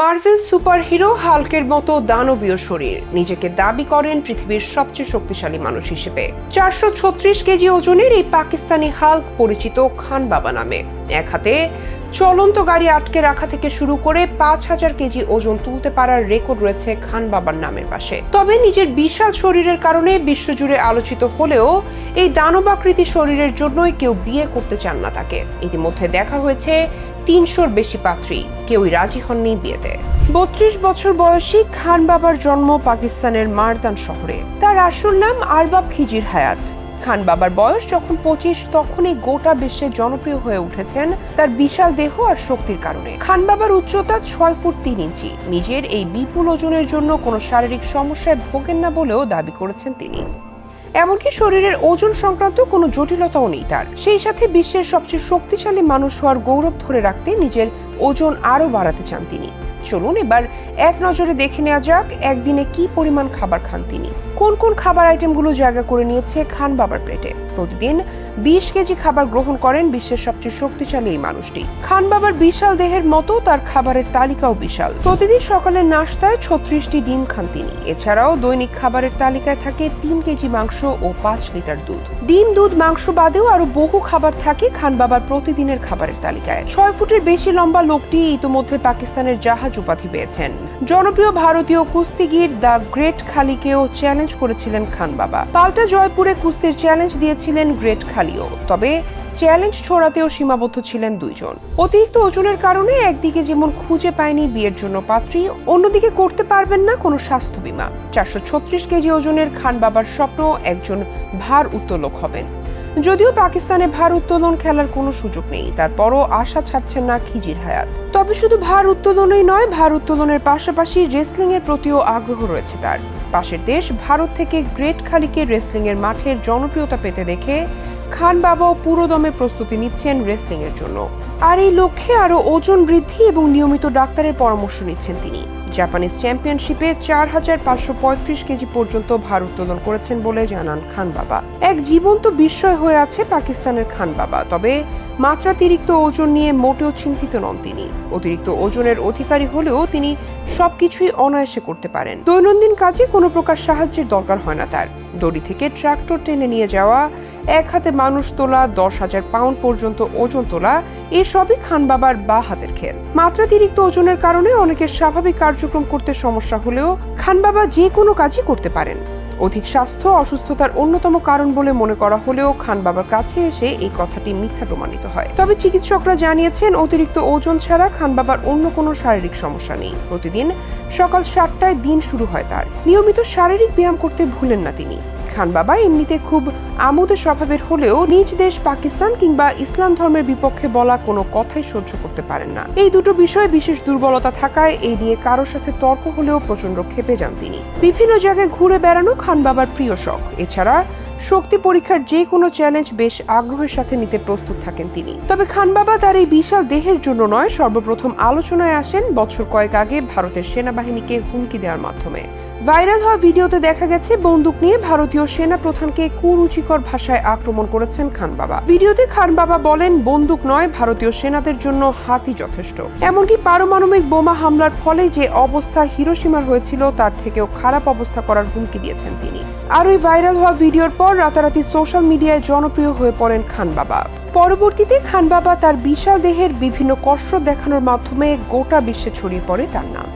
Marvel superhero হাল্কের মতো দানবীয় শরীর। নিজেকে দাবি করেন পৃথিবীর সবচেয়ে শক্তিশালী মানুষ হিসেবে। চারশো ছত্রিশ কেজি ওজনের এই পাকিস্তানি হাল্ক পরিচিত খান বাবা নামে। এক হাতে চলন্ত গাড়ি আটকে রাখা থেকে শুরু করে পাঁচ হাজার কেজি ওজন তুলতে পারার রেকর্ড রয়েছে খান বাবার নামের পাশে। তবে নিজের বিশাল শরীরের কারণে বিশ্বজুড়ে আলোচিত হলেও এই দানবাকৃতি শরীরের জন্যই কেউ বিয়ে করতে চান না তাকে। ইতিমধ্যে দেখা হয়েছে তিনশোর বেশি পাত্রী। কেউই রাজি হননি বিয়েতে। বত্রিশ বছর বয়সী খান বাবার জন্ম পাকিস্তানের মারদান শহরে। তার আসল নাম আরবাব খিজির হায়াত। খান বাবার বয়স যখন পঁচিশ, তখনই গোটা বিশ্বে জনপ্রিয় হয়ে উঠেছেন তার বিশাল দেহ আর শক্তির কারণে। খান বাবার উচ্চতা ছয় ফুট তিন ইঞ্চি। নিজের এই বিপুল ওজনের জন্য কোনো শারীরিক সমস্যায় ভোগেন না বলেও দাবি করেছেন তিনি। এমনকি শরীরের ওজন সংক্রান্ত কোনো জটিলতাও নেই তার। সেই সাথে বিশ্বের সবচেয়ে শক্তিশালী মানুষ হওয়ার গৌরব ধরে রাখতে নিজের ওজন আরও বাড়াতে চান তিনি। চলুন এবার এক নজরে দেখে নেওয়া যাক একদিনে কি পরিমাণ খাবার খান তিনি। কোন কোন খাবার আইটেমগুলো জায়গা করে নিয়েছে খান বাবার প্লেটে? প্রতিদিন বিশ কেজি খাবার গ্রহণ করেন বিশ্বের সবচেয়ে শক্তিশালী এই মানুষটি। খান বাবার বিশাল দেহের মতো তার খাবারের তালিকাও বিশাল। প্রতিদিন সকালের নাস্তায় ছত্রিশটি ডিম খান তিনি। এছাড়াও দৈনিক খাবারের তালিকায় থাকে তিন কেজি মাংস ও পাঁচ লিটার দুধ। ডিম, দুধ, মাংস বাদেও আরও বহু খাবার থাকে খান বাবার প্রতিদিনের খাবারের তালিকায়। ছয় ফুটের বেশি লম্বা লোকটি ইতোমধ্যে পাকিস্তানের জাহাজ উপাধি পেয়েছেন। জনপ্রিয় ভারতীয় কুস্তিগির দ্য গ্রেট খালিকেও চ্যালেঞ্জ করেছিলেন খান বাবা। পাল্টা জয়পুরে কুস্তির চ্যালেঞ্জ দিয়েছিলেন গ্রেট খালিও তবে চ্যালেঞ্জ ছোড়াতেও সীমাবদ্ধ ছিলেন দুইজন। অতিরিক্ত ওজনের কারণে একদিকে যেমন খুঁজে পায়নি বিয়ের জন্য পাত্রী, অন্যদিকে করতে পারবেন না কোনো স্বাস্থ্য বীমা। চারশো ছত্রিশ কেজি ওজনের খান বাবার স্বপ্ন, একজন ভার উত্তোলক হবেন। যদিও পাকিস্তানে ভার উত্তোলন খেলার কোনো সুযোগ নেই, তারপরও আশা ছাড়ছেন না খিজির হায়াত। তবে শুধু ভার উত্তোলনই নয়, ভার উত্তোলনের পাশাপাশি রেসলিং এর প্রতিও আগ্রহ রয়েছে তার। পাশের দেশ ভারত থেকে গ্রেট খালিকে রেসলিং এর মাঠের জনপ্রিয়তা পেতে দেখে খান বাবাও পুরোদমে প্রস্তুতি নিচ্ছেন রেসলিং এর জন্য। আর এই লক্ষ্যে আরও ওজন বৃদ্ধি এবং নিয়মিত ডাক্তারের পরামর্শ নিচ্ছেন তিনি। জাপানিজ চ্যাম্পিয়নশিপে চার হাজার পাঁচশো পঁয়ত্রিশ কেজি পর্যন্ত ভার উত্তোলন করেছেন বলে জানান খান বাবা। এক জীবন্ত বিস্ময় হয়ে আছে পাকিস্তানের খান বাবা, তবে মাত্রাতিরিক্ত ওজন নিয়ে মোটেও চিন্তিত নন তিনি। অতিরিক্ত ওজনের অধিকারী হলেও তিনি সবকিছুই অনায়াসে করতে পারেন। দৈনন্দিন কাজে কোনো প্রকার সাহায্যের দরকার হয় না তার। দড়ি থেকে ট্রাক্টর টেনে নিয়ে যাওয়া, এক হাতে মানুষ তোলা, দশ হাজার পাউন্ড পর্যন্ত ওজন তোলা, এসবই খান বাবার বা হাতের খেল। মাত্রাতিরিক্ত ওজনের কারণে অনেকের স্বাভাবিক কার্যক্রম করতে সমস্যা হলেও খান বাবা যে কোনো কাজই করতে পারেন। অধিক স্বাস্থ্য, অসুস্থতার অন্যতম কারণ বলে মনে করা হলেও খান বাবার কাছে এসে এই কথাটি মিথ্যা প্রমাণিত হয়। তবে চিকিৎসকরা জানিয়েছেন, অতিরিক্ত ওজন ছাড়া খান বাবার অন্য কোনো শারীরিক সমস্যা নেই। প্রতিদিন সকাল সাতটায় দিন শুরু হয় তার। নিয়মিত শারীরিক ব্যায়াম করতে ভুলেন না তিনি। খান বাবা এমনিতে খুব আমোদ স্বভাবের হলেও নিজ দেশ পাকিস্তান কিংবা ইসলাম ধর্মের বিপক্ষে বলা কোনো কথাই সহ্য করতে পারেন না। এই দুটো বিষয়ে বিশেষ দুর্বলতা থাকায় এই নিয়ে কারোর সাথে তর্ক হলেও প্রচণ্ড ক্ষেপে যান তিনি। বিভিন্ন জায়গায় ঘুরে বেড়ানো খান বাবার প্রিয় শখ। এছাড়া শক্তি পরীক্ষার যে কোনো চ্যালেঞ্জ বেশ আগ্রহের সাথে নিতে প্রস্তুত থাকেন তিনি। তবে খান বাবা তার এই বিশাল দেহের জন্য নয়, সর্বপ্রথম আলোচনায় আসেন বছর কয়েক আগে ভারতের সেনাবাহিনীকে হুমকি দেওয়ার মাধ্যমে। ভাইরাল হওয়া ভিডিওতে দেখা গেছে, বন্দুক নিয়ে ভারতীয় সেনা প্রধানকে কুরুচিকর ভাষায় আক্রমণ করেছেন খান বাবা। ভিডিওতে খান বাবা বলেন, বন্দুক নয়, ভারতীয় সেনাদের জন্য হাতি যথেষ্ট। এমনকি পারমাণবিক বোমা হামলার ফলে যে অবস্থা হিরোসীমার হয়েছিল, তার থেকেও খারাপ অবস্থা করার হুমকি দিয়েছেন তিনি। আর ওই ভাইরাল হওয়া ভিডিওর পর রাতারাতি সোশ্যাল মিডিয়ায় জনপ্রিয় হয়ে পড়েন খান বাবা। পরবর্তীতে খান বাবা তার বিশাল দেহের বিভিন্ন কষ্ট দেখানোর মাধ্যমে গোটা বিশ্বে ছড়িয়ে পড়ে তার নাম।